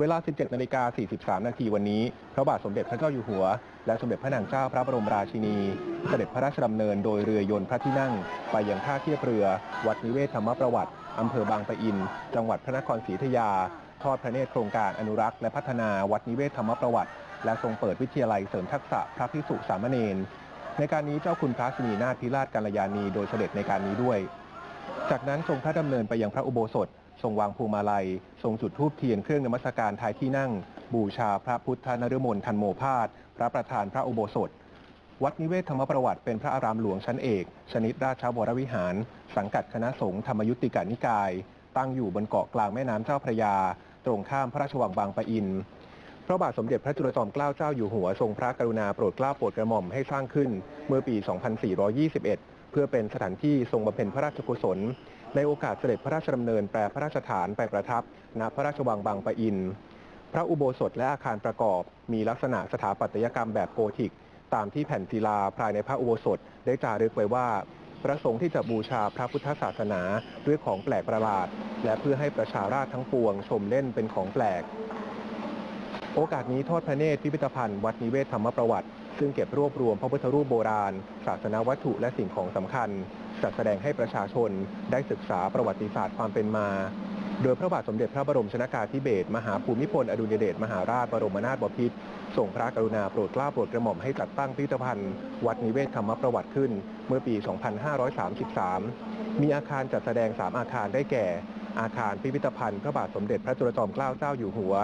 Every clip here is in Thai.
เวลา 17 นาฬิกา 43 นาทีวันนี้ พระบาทสมเด็จพระเจ้าอยู่หัว และสมเด็จพระนางเจ้าพระบรมราชินี เสด็จพระราชดำเนินโดยเรือยนต์พระที่นั่ง ไปยังท่าเทียบเรือ วัดนิเวศธรรมประวัติ อำเภอบางปะอิน จังหวัดพระนครศรีอยุธยา ทอดพระเนตรโครงการอนุรักษ์และพัฒนาวัดนิเวศธรรมประวัติ และทรงเปิดวิทยาลัยเสริมทักษะพระภิกษุสามเณร ในการนี้เจ้าคุณพระสนีนาถพิราชกัลยาณี โดยเสด็จในการนี้ด้วย จากนั้นทรงพระดำเนินไปยังพระอุโบสถ ทรงวางพวงมาลัย ทรงจุดธูปเทียนเครื่องนมัสการท้ายที่นั่ง บูชาพระพุทธนฤมลทันโมพาสพระประธานพระอุโบสถ วัดนิเวศธรรมประวัติเป็นพระอารามหลวงชั้นเอก ชนิดราชวรวิหาร สังกัดคณะสงฆ์ธรรมยุติกานิกาย ตั้งอยู่บนเกาะกลางแม่น้ำเจ้าพระยา ตรงข้ามพระราชวังบางปะอินพระบาทสมเด็จพระจุลจอมเกล้าเจ้าอยู่หัวทรงพระกรุณาโปรดเกล้าโปรดกระหม่อมให้สร้างขึ้นเมื่อปี 2421 พื่อเป็นสถานที่ทรงบำเพ็ญพระราชกุศล ในโอกาสเสด็จพระราชดำเนินแปรพระราชฐานไปประทับณพระราชวังบางปะอิน พระอุโบสถและอาคารประกอบ มีลักษณะสถาปัตยกรรมแบบโกธิก ตามที่แผ่นศิลาภายในพระอุโบสถได้จารึกไว้ว่าประสงค์ที่จะบูชาพระพุทธศาสนาด้วยของแปลกประหลาด และเพื่อให้ประชาราษฎร์ทั้งปวงชมเล่นเป็นของแปลก โอกาสนี้ทอดพระเนตรพิพิธภัณฑ์วัดนิเวศธรรมประวัติ ซึ่งเก็บรวบรวมพระพุทธรูปโบราณ ศาสนาวัตถุและสิ่งของสำคัญ จัดแสดงให้ประชาชนได้ศึกษาประวัติศาสตร์ความเป็นมา โดยพระบาทสมเด็จพระบรมชนากาธิเบศรมหาภูมิพลอดุลยเดชมหาราชบรมนาถบพิตรทรงพระกรุณาโปรดเกล้าโปรดกระหม่อมให้จัดตั้งพิพิธภัณฑ์วัดนิเวศธรรมประวัติขึ้น เมื่อปี 2533 มีอาคารจัดแสดง 3 อาคารได้แก่ อาคารพิพิธภัณฑ์พระบาทสมเด็จพระจุลจอมเกล้าเจ้าอยู่หัว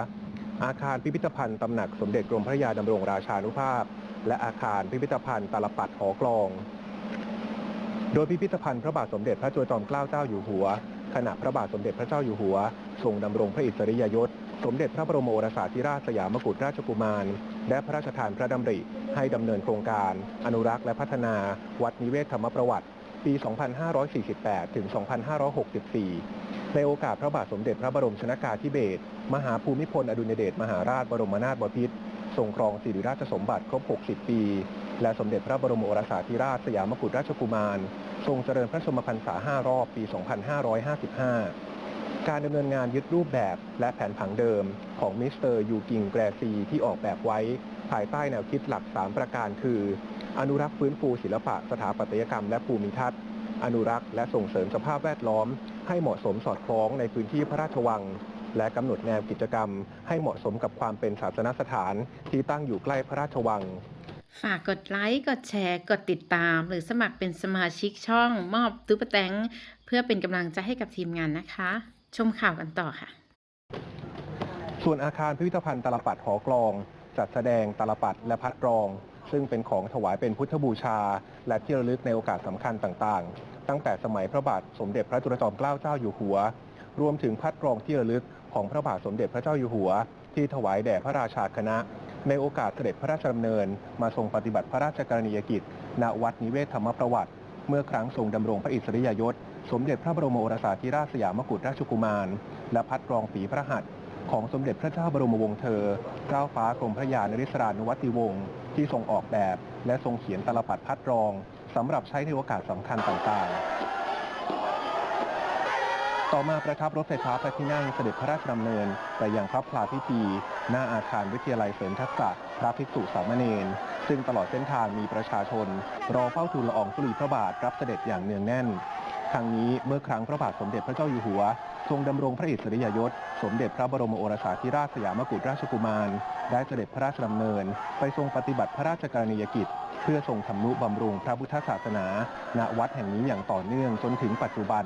อาคารพิพิธภัณฑ์ตำหนักสมเด็จกรมพระยาดำรงราชานุภาพ และอาคารพิพิธภัณฑ์ตาลปัดหอกลอง โดยพิพิธภัณฑ์พระบาทสมเด็จพระจุลจอมเกล้าเจ้าอยู่หัว ขณะพระบาทสมเด็จพระเจ้าอยู่หัว ทรงดำรงพระอิสริยยศ สมเด็จพระบรมโอรสาธิราชสยามกุฎราชกุมาร และพระราชทานพระดำริ ให้ดำเนินโครงการ อนุรักษ์และพัฒนา วัดนิเวศธรรมประวัติ ปี 2548 ถึง 2564 ในโอกาสพระบาทสมเด็จพระบรมชนากาธิเบศรมหาภูมิพลอดุลยเดชมหาราชบรมนาถบพิตรทรงครองสิริราชสมบัติครบ 60 ปี และสมเด็จพระบรมโอรสาธิราชสยามกุฎราชกุมาร ทรงเจริญพระชนมพรรษา 5 รอบปี 2555 การดำเนินงานยึดรูปแบบและแผนผังเดิมของมิสเตอร์ยูกิงแกรซีที่ออกแบบไว้ ภายใต้แนวคิดหลัก 3 ประการคือ อนุรักษ์ฟื้นฟูศิลปะสถาปัตยกรรมและภูมิทัศน์ อนุรักษ์และส่งเสริมสภาพแวดล้อม ให้เหมาะสมสอดคล้องในพื้นที่พระราชวัง และกำหนดแนวกิจกรรม ให้เหมาะสมกับความเป็นศาสนสถานที่ตั้งอยู่ใกล้พระราชวัง ฝากกดไลค์ กดแชร์ กดติดตาม หรือสมัครเป็นสมาชิกช่อง มอบตุ๊ปแตงเพื่อเป็นกำลังใจให้กับทีมงานนะคะ ชมข่าวกันต่อค่ะ ส่วนอาคารพิพิธภัณฑ์ตาลปัดหอกลอง จัดแสดงตาลปัดและพัดรองซึ่งเป็นของถวายเป็นพุทธบูชา และที่ระลึกในโอกาสสำคัญต่างๆ ตั้งแต่สมัยพระบาทสมเด็จพระจุลจอมเกล้าเจ้าอยู่หัว รวมถึงพัดรองที่ระลึกของพระบาทสมเด็จพระเจ้าอยู่หัว ที่ถวายแด่พระราชาคณะ ในโอกาสเสด็จพระราชดำเนิน มาทรงปฏิบัติพระราชกรณียกิจ ณวัดนิเวศธรรมประวัติ เมื่อครั้งทรงดำรงพระอิสริยยศ สมเด็จพระบรมโอรสาธิราชสยามกุฎราชกุมาร และพัดรองฝีพระหัตถ์ของสมเด็จพระเจ้าบรมวงศ์เธอ เจ้าฟ้ากรมพระยานริศรานุวัติวงศ์ที่ทรงออกแบบ และทรงเขียนตาลปัดพัดรอง สำหรับใช้ในโอกาสสำคัญต่างๆ ต่อมาประทับรถไฟฟ้าพระที่นั่งเสด็จพระราชดำเนิน ไปยังพระพลาพิธี หน้าอาคารวิทยาลัยเสริมทักษะพระภิกษุสามเณรซึ่งตลอดเส้นทางมีประชาชน รอเฝ้าทูลละอองธุลีพระบาทรับเสด็จอย่างเนืองแน่นครั้งนี้เมื่อครั้งพระบาทสมเด็จพระเจ้าอยู่หัว ทรงดำรงพระอิสริยยศ สมเด็จพระบรมโอรสาธิราชสยามกุฎราชกุมาร ได้เสด็จพระราชดำเนิน ไปทรงปฏิบัติพระราชกรณียกิจ เพื่อทรงทำนุบำรุงพระพุทธศาสนา ณวัดแห่งนี้อย่างต่อเนื่องจนถึงปัจจุบัน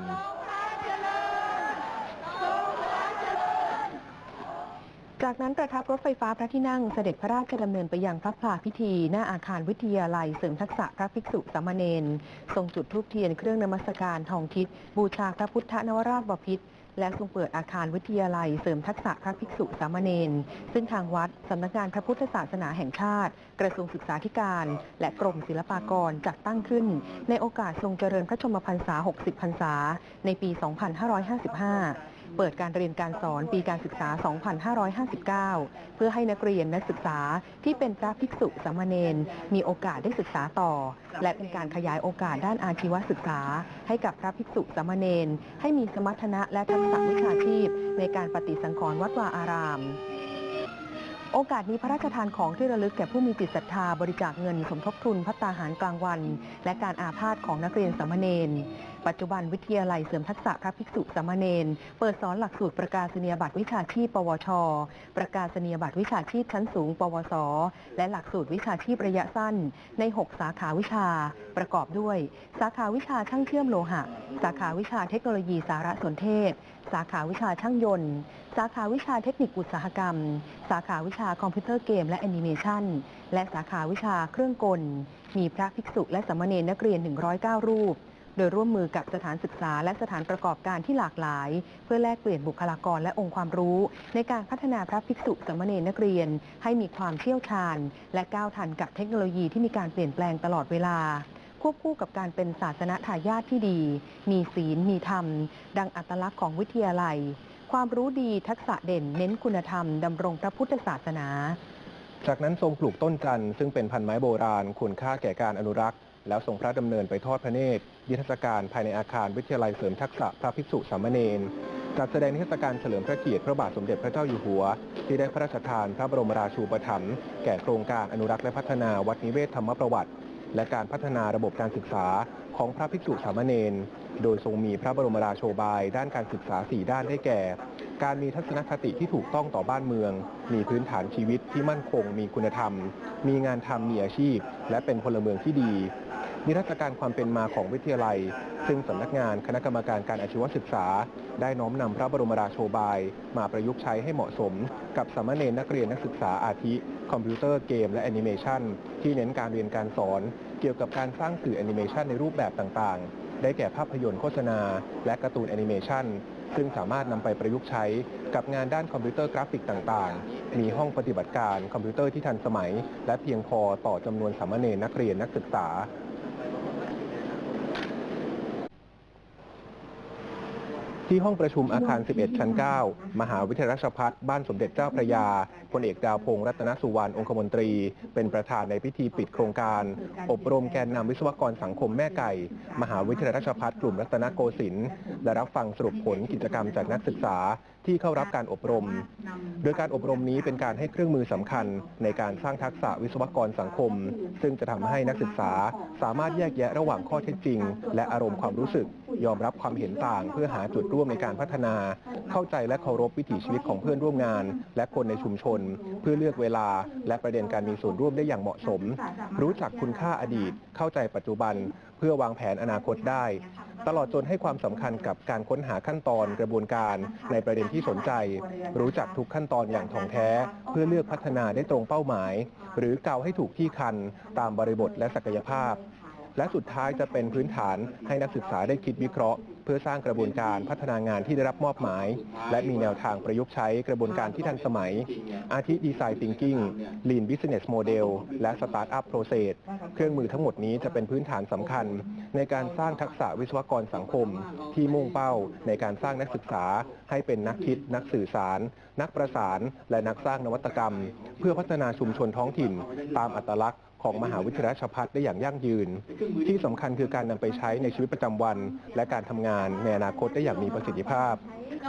จากนั้นประทับรถไฟฟ้าพระที่นั่งเสด็จพระราชดำเนินไปยังพระพลาพิธี หน้าอาคารวิทยาลัยเสริมทักษะพระภิกษุสามเณรทรงจุดธูปเทียนเครื่องนมัสการทองทิศบูชาพระพุทธนวราชบพิตร และทรงเปิดอาคารวิทยาลัยเสริมทักษะพระภิกษุสามเณรซึ่งทางวัดสำนักงานพระพุทธศาสนาแห่งชาติ กระทรวงศึกษาธิการ และกรมศิลปากรจัดตั้งขึ้น ในโอกาสทรงเจริญพระชนมพรรษา 60 พรรษา ในปี 2555 เปิดการเรียนการสอนปีการศึกษา 2559 เพื่อให้นักเรียนนักศึกษาที่เป็นพระภิกษุสามเณรมีโอกาสได้ศึกษาต่อ และเป็นการขยายโอกาสด้านอาชีวศึกษา ให้กับพระภิกษุสามเณรให้มีสมรรถนะและทักษะวิชาชีพ ในการปฏิสังขรณ์วัดวาอาราม โอกาสนี้พระราชทานของที่ระลึกแก่ผู้มีจิตศรัทธาบริจาคเงินสมทบทุนพัตตาหารกลางวัน และการอาพาธของนักเรียนสามเณรปัจจุบันวิทยาลัยเสริมทักษะพระภิกษุสามเณรเปิดสอนหลักสูตรประกาศนียบัตรวิชาชีพ ปวช ประกาศนียบัตรวิชาชีพชั้นสูง ปวส และหลักสูตรวิชาชีพระยะสั้น ใน 6 สาขาวิชา ประกอบด้วย สาขาวิชาช่างเชื่อมโลหะ สาขาวิชาเทคโนโลยีสารสนเทศ สาขาวิชาช่างยนต์ สาขาวิชาเทคนิคอุตสาหกรรม สาขาวิชาชาคอมพิวเตอร์เกมและแอนิเมชันและสาขาวิชาเครื่องกล มีพระภิกษุและสมณรนักเรียน 109 รูป โดยร่วมมือกับสถานศึกษาและสถานประกอบการที่หลากหลาย เพื่อแลกเปลี่ยนบุคลากรและองค์ความรู้ ในการพัฒนาพระภิกษุสมณรนักเรียน ให้มีความเชี่ยวชาญ และก้าวทันกับเทคโนโลยีที่มีการเปลี่ยนแปลงตลอดเวลาควบคู่กับการเป็นศาสนทายาทที่ดี มีศีล มีธรรม ดังอัตลักษณ์ของวิทยาลัย ความรู้ดีทักษะเด่นเน้นคุณธรรมดำรงพระพุทธศาสนา จากนั้นทรงปลูกต้นจันทร์ซึ่งเป็นพันไม้โบราณควรค่าแก่การอนุรักษ์ แล้วทรงพระดำเนินไปทอดพระเนตรนิทรรศการภายในอาคารวิทยาลัยเสริมทักษะพระภิกษุสามเณรจัดแสดงนิทรรศการเฉลิมพระเกียรติพระบาทสมเด็จพระเจ้าอยู่หัว ที่ได้พระราชทานพระบรมราชูปถัมภ์แก่โครงการอนุรักษ์และพัฒนาวัดนิเวศธรรมประวัติ และการพัฒนาระบบการศึกษาของพระภิกษุสามเณร โดยทรงมีพระบรมราโชบาย ด้านการศึกษา 4 ด้านได้แก่ การมีทัศนคติที่ถูกต้องต่อบ้านเมือง มีพื้นฐานชีวิตที่มั่นคง มีคุณธรรม มีงานทำมีอาชีพ และเป็นพลเมืองที่ดี นิทรรศการความเป็นมาของวิทยาลัย ซึ่งสำนักงานคณะกรรมการการอาชีวศึกษา ได้น้อมนำพระบรมราโชบาย มาประยุกต์ใช้ให้เหมาะสม กับสามเณรนักเรียนนักศึกษาอาทิคอมพิวเตอร์เกมและแอนิเมชันที่เน้นการเรียนการสอน เกี่ยวกับการสร้างสื่อแอนิเมชันในรูปแบบต่างๆ ได้แก่ภาพยนตร์โฆษณา และการ์ตูนแอนิเมชันซึ่งสามารถนำไปประยุกต์ใช้กับงานด้านคอมพิวเตอร์กราฟิกต่างๆ มีห้องปฏิบัติการคอมพิวเตอร์ที่ทันสมัย และเพียงพอต่อจำนวนสามเณรนักเรียนนักศึกษา ที่ห้องประชุมอาคาร 11 ชั้น 9 มหาวิทยาลัยราชภัฏบ้านสมเด็จเจ้าพระยาพลเอกดาวพงษ์รัตนสุวรรณองคมนตรี เป็นประธานในพิธีปิดโครงการ อบรมแกนนำวิศวกรสังคมแม่ไก่ มหาวิทยาลัยราชภัฏกลุ่มรัตนโกสินทร์และรับฟังสรุปผลกิจกรรมจากนักศึกษา ที่เข้ารับการอบรม โดยการอบรมนี้เป็นการให้เครื่องมือสำคัญในการสร้างทักษะวิศวกรสังคม ซึ่งจะทำให้นักศึกษาสามารถแยกแยะระหว่างข้อเท็จจริง และอารมณ์ความรู้สึก ยอมรับความเห็นต่าง เพื่อหาจุดร่วมในการพัฒนา เข้าใจและเคารพวิถีชีวิตของเพื่อนร่วมงาน และคนในชุมชน เพื่อเลือกเวลา และประเด็นการมีส่วนร่วมได้อย่างเหมาะสม รู้จักคุณค่าอดีต เข้าใจปัจจุบัน เพื่อวางแผนอนาคตได้ ตลอดจนให้ความสำคัญกับการค้นหาขั้นตอนกระบวนการในประเด็นที่สนใจ รู้จักทุกขั้นตอนอย่างถ่องแท้ เพื่อเลือกพัฒนาได้ตรงเป้าหมาย หรือเกาให้ถูกที่คันตามบริบทและศักยภาพ และสุดท้ายจะเป็นพื้นฐานให้นักศึกษาได้คิดวิเคราะห์ เพื่อสร้างกระบวนการพัฒนางานที่ได้รับมอบหมาย และมีแนวทางประยุกต์ใช้กระบวนการที่ทันสมัย อาทิดีไซน์ Thinking Lean Business Model และ Startup Process เครื่องมือทั้งหมดนี้จะเป็นพื้นฐานสำคัญ ในการสร้างทักษะวิศวกรสังคม ที่มุ่งเป้าในการสร้างนักศึกษา ให้เป็นนักคิด นักสื่อสาร นักประสาน และนักสร้างนวัตกรรม เพื่อพัฒนาชุมชนท้องถิ่น ตามอัตลักษณ์ ของมหาวิทยาลัยราชภัฏได้อย่างยั่งยืน ที่สำคัญคือการนำไปใช้ในชีวิตประจำวัน และการทำงานในอนาคตได้อย่างมีประสิทธิภาพ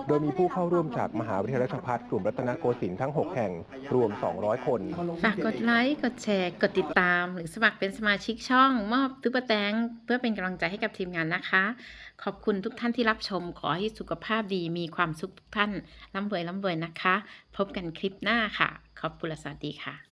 โดยมีผู้เข้าร่วมจากมหาวิทยาลัยราชภัฏกลุ่มรัตนโกสินทร์ทั้ง 6 แห่งรวม 200 คน ฝากกดไลค์ กดแชร์ กดติดตาม หรือสมัครเป็นสมาชิกช่อง มอบตุ๊ปแตงเพื่อเป็นกำลังใจให้กับทีมงานนะคะ ขอบคุณทุกท่านที่รับชม ขอให้สุขภาพดีมีความสุขทุกท่านร่ำรวยร่ำรวยนะคะ พบกันคลิปหน้าค่ะ ขอบคุณและสวัสดีค่ะ